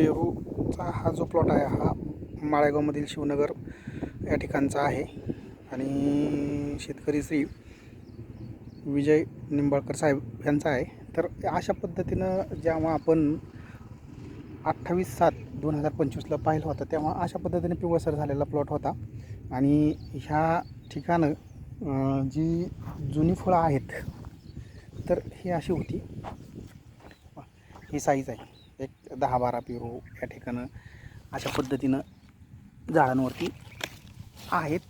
पेरूचा हा जो प्लॉट आहे हा माळेगावमधील शिवनगर या ठिकाणचा आहे. आणि शेतकरी श्री विजय निंबाळकर साहेब यांचा आहे. तर अशा पद्धतीनं जेव्हा आपण अठ्ठावीस सात दोन हजार पंचवीसला पाहिलं होतं तेव्हा अशा पद्धतीने पिवळसर झालेला प्लॉट होता. आणि ह्या ठिकाणं जी जुनी फळं आहेत तर ही अशी होती. ही साईज आहे. एक दहा बारा पेरू या ठिकाणं अशा पद्धतीनं झाडांवरती आहेत.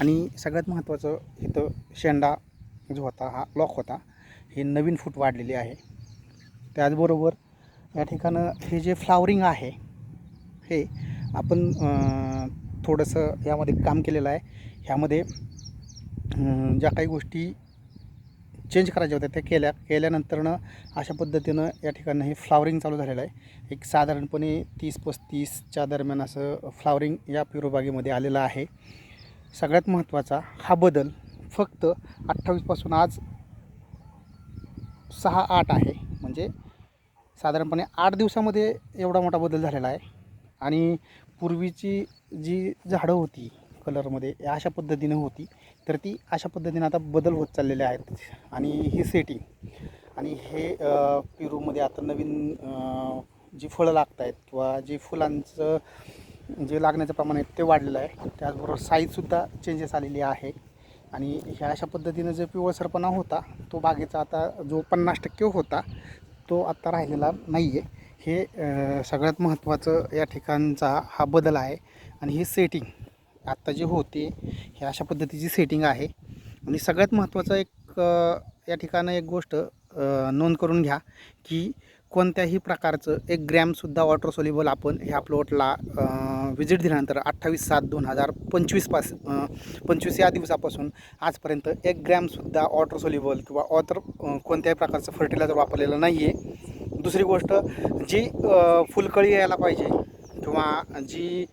आणि सगळ्यात महत्त्वाचं इथं शेंडा जो होता हा लॉक होता हे नवीन फूट वाढलेली आहे. त्याचबरोबर या ठिकाणं हे जे फ्लावरिंग आहे हे आपण थोडंसं यामध्ये काम केलेलं आहे. ह्यामध्ये ज्या काही गोष्टी चेंज करायच्या होत्या त्या केल्या केल्यानंतरनं अशा पद्धतीनं या ठिकाणी हे फ्लावरिंग चालू झालेलं आहे. एक साधारणपणे तीस पस्तीसच्या दरम्यान असं फ्लावरिंग या पिरोबागेमध्ये आलेलं आहे. सगळ्यात महत्त्वाचा हा बदल फक्त अठ्ठावीसपासून आज सहा आठ आहे. म्हणजे साधारणपणे आठ दिवसामध्ये एवढा मोठा बदल झालेला आहे. आणि पूर्वीची जी झाडं होती कलरमध्ये या अशा पद्धतीनं होती. तर ती अशा पद्धतीनं आता बदल होत चाललेले आहेत. आणि ही सेटिंग आणि हे पेरूमध्ये आता नवीन जी फळं लागत आहेत किंवा जे फुलांचं जे लागण्याचं प्रमाण आहे ते वाढलेलं आहे. त्याचबरोबर साईजसुद्धा चेंजेस आलेली आहे. आणि ह्या अशा पद्धतीनं जे पिवळसरपणा होता तो बागेचा आता जो पन्नास टक्के होता तो आत्ता राहिलेला नाही आहे हे सगळ्यात महत्त्वाचं या ठिकाणचा हा बदल आहे. आणि ही सेटिंग आत्ता जी होते हे अशा पद्धतीची सेटिंग आहे. आणि सगळ्यात महत्त्वाचं एक या ठिकाणं एक गोष्ट नोंद करून घ्या की कोणत्याही प्रकारचं एक ग्रॅमसुद्धा वॉटर सोल्युबल आपण ह्या प्लॉटला व्हिजिट दिल्यानंतर अठ्ठावीस सात दोन हजार पंचवीसपास पंचवीस या दिवसापासून आजपर्यंत एक ग्रॅमसुद्धा वॉटर सोल्युबल किंवा ऑतर कोणत्याही प्रकारचं फर्टिलायझर वापरलेलं नाही आहे दुसरी गोष्ट जी फुलकळी यायला पाहिजे किंवा जी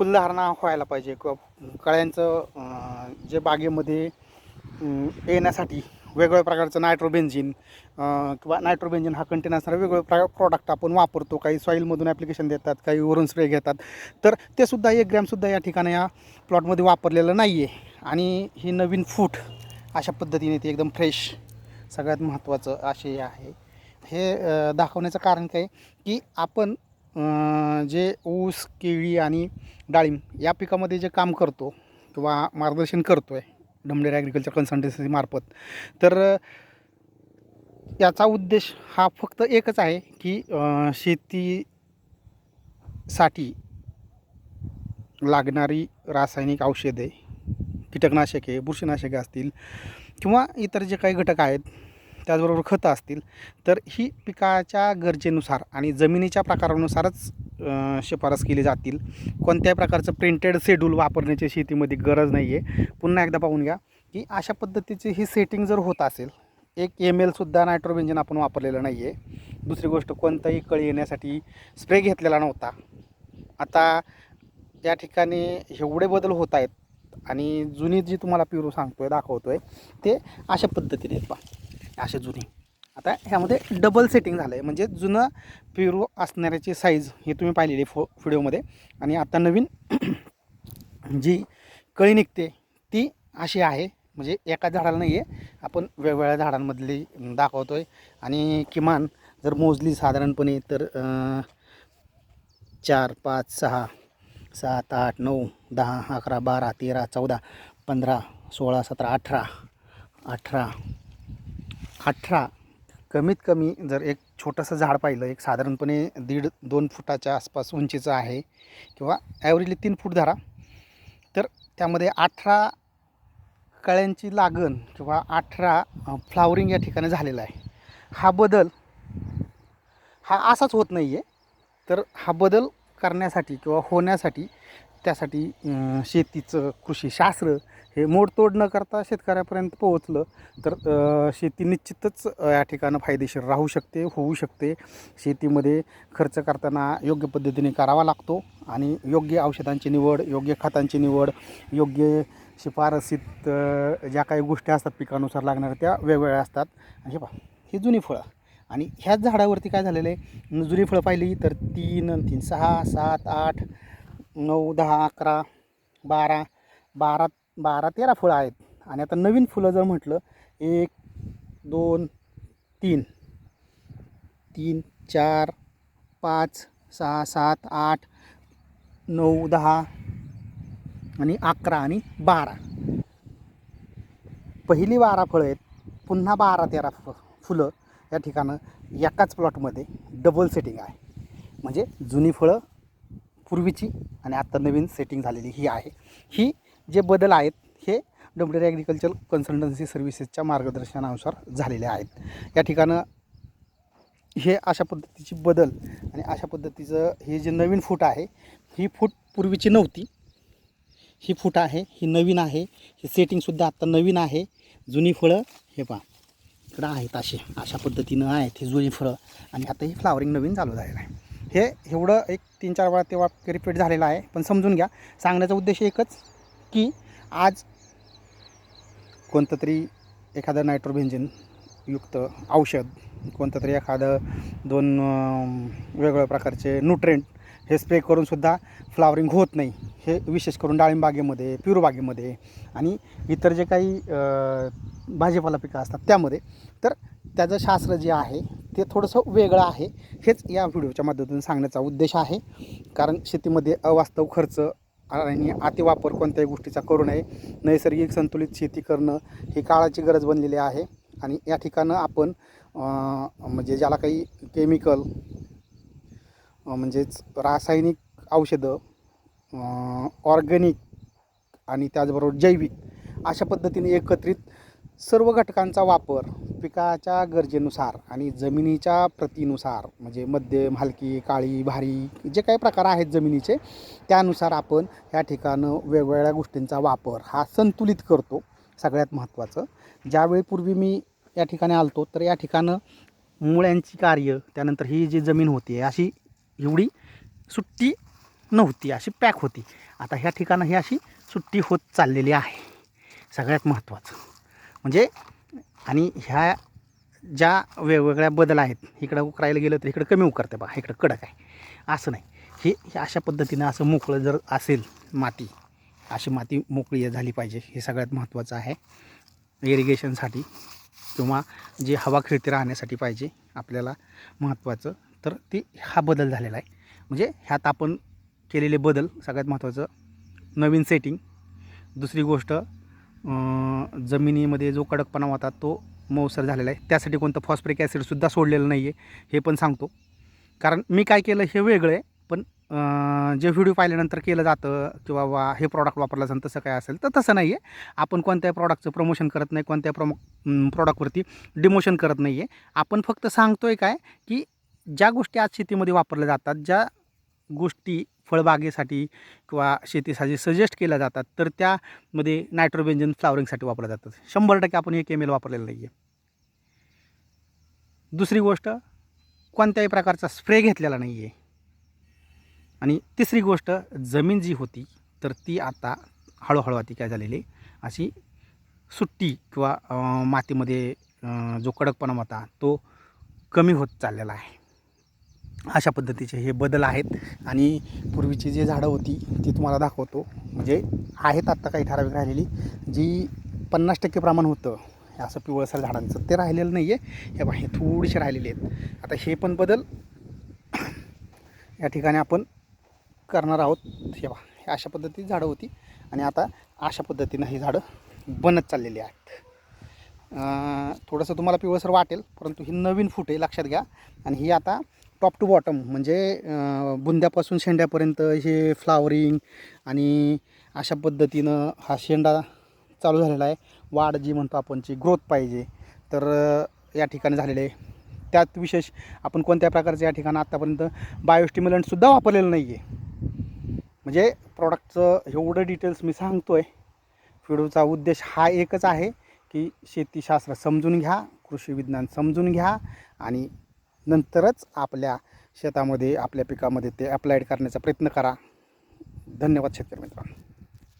फुलधारणा व्हायला पाहिजे किंवा कळ्यांचं जे बागेमध्ये येण्यासाठी वेगवेगळ्या प्रकारचं नायट्रोबेन्झिन किंवा नायट्रोबेन्झिन हा कंटेन असणारा वेगवेगळे प्र प्रॉडक्ट आपण वापरतो. काही सॉईलमधून ॲप्लिकेशन देतात काही वरून स्प्रे घेतात. तर ते सुद्धा एक ग्रॅमसुद्धा या ठिकाणी या प्लॉटमध्ये वापरलेलं नाही आहे आणि ही नवीन फूट अशा पद्धतीने ती एकदम फ्रेश सगळ्यात महत्त्वाचं असे आहे. हे दाखवण्याचं कारण काय? की आपण जे ऊस केळी आणि डाळिंब या पिकामध्ये जे काम करतो किंवा मार्गदर्शन करतो आहे डमडेर ॲग्रिकल्चर कन्सल्टन्सीमार्फत तर याचा उद्देश हा फक्त एकच आहे की शेतीसाठी लागणारी रासायनिक औषधे कीटकनाशके बुरशीनाशके असतील किंवा इतर जे काही घटक आहेत त्याचबरोबर खतं असतील. तर ही पिकाच्या गरजेनुसार आणि जमिनीच्या प्रकारानुसारच शिफारस केली जातील. कोणत्याही प्रकारचं प्रिंटेड शेड्यूल वापरण्याची शेतीमध्ये गरज नाही आहे पुन्हा एकदा पाहून घ्या की अशा पद्धतीची ही सेटिंग जर होत असेल एक एम एलसुद्धा नायट्रोबेंजन आपण वापरलेलं नाही आहे दुसरी गोष्ट कोणताही कळी येण्यासाठी स्प्रे घेतलेला नव्हता. आता या ठिकाणी एवढे बदल होत आहेत आणि जुनी जी तुम्हाला पिरू सांगतो आहे दाखवतो आहे ते अशा पद्धतीने पहा. असे जुनी. आता ह्यामध्ये डबल सेटिंग झालं आहे म्हणजे जुनं पेरू असणाऱ्याची साईज हे तुम्ही पाहिलेली फो व्हिडिओमध्ये आणि आता नवीन जी कळी निघते ती अशी आहे. म्हणजे एका झाडाला नाही आहे आपण वेगवेगळ्या झाडांमधली दाखवतो आहे आणि किमान जर मोजली साधारणपणे तर चार पाच सहा सात आठ नऊ दहा अकरा बारा तेरा चौदा पंधरा सोळा सतरा अठरा अठरा अठरा. कमीत कमी जर एक छोटंसं झाड पाहिलं एक साधारणपणे दीड दोन फुटाच्या आसपास उंचीचं आहे किंवा ॲव्हरेजली तीन फूट धरा तर त्यामध्ये अठरा कळ्यांची लागण किंवा अठरा फ्लावरिंग या ठिकाणी झालेला आहे. हा बदल हा असाच होत नाही आहे तर हा बदल करण्यासाठी किंवा होण्यासाठी त्यासाठी शेतीचं कृषीशास्त्र हे मोडतोड न करता शेतकऱ्यापर्यंत पोहोचलं. तर शेती निश्चितच या ठिकाणं फायदेशीर राहू शकते होऊ शकते. शेतीमध्ये खर्च करताना योग्य पद्धतीने करावा लागतो आणि योग्य औषधांची निवड योग्य खतांची निवड योग्य शिफारसीत ज्या काही गोष्टी असतात पिकानुसार लागणाऱ्या त्या वेगवेगळ्या असतात. आणि हे पहा ही जुनी फळं. आणि ह्याच झाडावरती काय झालेलं आहे? जुनी फळं पाहिली तर तीन आणि तीन सहा सात आठ नऊ दहा अकरा बारा बारा बारा तेरा फळं आहेत. आणि आता नवीन फुलं जर म्हटलं एक दोन तीन. तीन चार पाच सहा सात आठ नऊ दहा आणि अकरा आणि बारा. पहिली बारा फळं आहेत पुन्हा बारा तेरा फ फुलं या ठिकाणं एकाच प्लॉटमध्ये डबल सेटिंग आहे. म्हणजे जुनी फळं पूर्वीची आणि आत्ता नवीन सेटिंग झालेली ही आहे. ही जे बदल आहेत हे डब्ल्यू ॲग्रिकल्चर कन्सल्टन्सी सर्व्हिसेसच्या मार्गदर्शनानुसार झालेले आहेत. या ठिकाणं हे अशा पद्धतीची बदल आणि अशा पद्धतीचं हे जे नवीन फूट आहे ही फूट पूर्वीची नव्हती. ही फूट आहे ही नवीन आहे ही सेटिंगसुद्धा आत्ता नवीन आहे. जुनी फळं हे पहा इकडं आहेत असे अशा पद्धतीनं आहेत ही जुनी फळं. आणि आता ही फ्लावरिंग नवीन चालू झालेलं आहे. हे एवढं एक तीन चार वेळा तेव्हा रिपीट झालेलं आहे. पण समजून घ्या. सांगण्याचा उद्देश एकच की आज कोणतं तरी एखादं नायट्रोबेंजिन युक्त औषध कोणतं तरी एखादं दोन वेगवेगळ्या प्रकारचे न्यूट्रेंट हे स्प्रे करूनसुद्धा फ्लावरिंग होत नाही. हे विशेष करून डाळिंबागेमध्ये पिरूबागेमध्ये आणि इतर जे काही भाजीपाला पिकं असतात त्यामध्ये. तर त्याचं शास्त्र जे आहे ते थोडंसं वेगळं आहे. हेच या व्हिडिओच्या माध्यमातून सांगण्याचा उद्देश आहे. कारण शेतीमध्ये अवास्तव खर्च आणि अतिवापर कोणत्याही गोष्टीचा करू नये. नैसर्गिक संतुलित शेती करणं ही काळाची गरज बनलेली आहे. आणि या ठिकाणं आपण म्हणजे ज्याला काही केमिकल म्हणजेच रासायनिक औषधं ऑर्गॅनिक आणि त्याचबरोबर जैविक अशा पद्धतीने एकत्रित सर्व घटकांचा वापर पिकाच्या गरजेनुसार आणि जमिनीच्या प्रतीनुसार म्हणजे मध्यम हलकी काळी भारी जे काही प्रकार आहेत जमिनीचे त्यानुसार आपण या ठिकाणं वेगवेगळ्या गोष्टींचा वापर हा संतुलित करतो सगळ्यात महत्त्वाचं. ज्यावेळी पूर्वी मी या ठिकाणी आलतो तर या ठिकाणं मुळ्यांची कार्य त्यानंतर ही जी जमीन होती अशी एवढी सुट्टी नव्हती अशी पॅक होती. आता ह्या ठिकाणं ही अशी सुट्टी होत चाललेली आहे सगळ्यात महत्त्वाचं. म्हणजे आणि ह्या ज्या वेगवेगळ्या बदल आहेत इकडं उकरायला गेलं तर इकडं कमी उकरते बा इकडं कडक आहे. असं नाही. हे अशा पद्धतीनं असं मोकळं जर असेल माती अशी माती मोकळी झाली पाहिजे. हे सगळ्यात महत्त्वाचं आहे. इरिगेशनसाठी किंवा जे हवा खेळती राहण्यासाठी पाहिजे आपल्याला महत्त्वाचं. तर ते हा बदल झालेला आहे. म्हणजे ह्यात आपण केलेले बदल सगळ्यात महत्त्वाचं नवीन सेटिंग दुसरी गोष्ट जमिनीमध्ये जो कडकपणा होता तो मऊसर झालेला आहे. त्यासाठी कोणतं फॉस्फरिक ॲसिडसुद्धा सोडलेलं नाही आहे हे पण सांगतो. कारण मी काय केलं हे वेगळं आहे पण जे व्हिडिओ पाहिल्यानंतर केलं जातं किंवा वा हे प्रॉडक्ट वापरलं जातं तसं काय असेल तर तसं नाही आहे आपण कोणत्या प्रॉडक्टचं प्रमोशन करत नाही कोणत्या प्रमो प्रॉडक्टवरती डिमोशन करत नाही आहे आपण फक्त सांगतो आहे काय की ज्या गोष्टी आज शेतीमध्ये वापरल्या जातात ज्या गोष्टी फळबागेसाठी किंवा शेतीसाठी सजेस्ट केल्या जातात तर त्यामध्ये नायट्रोबेंजन फ्लावरिंगसाठी वापरल्या जातात. शंभर टक्के आपण हे केमेल वापरलेलं नाही आहे दुसरी गोष्ट कोणत्याही प्रकारचा स्प्रे घेतलेला नाही आहे आणि तिसरी गोष्ट जमीन जी होती तर ती आता हळूहळू आती काय झालेली अशी सुट्टी किंवा मातीमध्ये जो कडकपणा होता तो कमी होत चाललेला आहे. अशा पद्धतीचे हे बदल आहेत. आणि पूर्वीची जी झाडं होती ती तुम्हाला दाखवतो. म्हणजे आहेत आत्ता काही ठराविक राहिलेली. जी पन्नास टक्के प्रमाण होतं हे असं पिवळसर झाडांचं ते राहिलेलं नाही आहे हे हे थोडेसे राहिलेले आहेत. आता हे पण बदल या ठिकाणी आपण करणार आहोत. हे बा हे अशा पद्धतीची झाडं होती. आणि आता अशा पद्धतीनं ही झाडं बनत चाललेली आहेत. थोडंसं तुम्हाला पिवळसर वाटेल परंतु ही नवीन फूट आहे लक्षात घ्या. आणि ही आता टॉप टू बॉटम म्हणजे बुंद्यापासून शेंड्यापर्यंत हे फ्लावरिंग आणि अशा पद्धतीनं हा शेंडा चालू झालेला आहे. वाढ जी म्हणतो आपण जी ग्रोथ पाहिजे. तर या ठिकाणी झालेले आहे. त्यात विशेष आपण कोणत्या प्रकारचं या ठिकाणी आत्तापर्यंत बायोस्टिम्युलंटसुद्धा वापरलेलं नाही आहे म्हणजे प्रॉडक्टचं एवढं डिटेल्स मी सांगतो आहे व्हिडिओचा उद्देश हा एकच आहे की शेतीशास्त्र समजून घ्या कृषी विज्ञान समजून घ्या आणि नंतरच आपल्या शेतामध्ये आपल्या पिकामध्ये ते अप्लायड करण्याचा प्रयत्न करा. धन्यवाद शेतकरी मित्रांनो.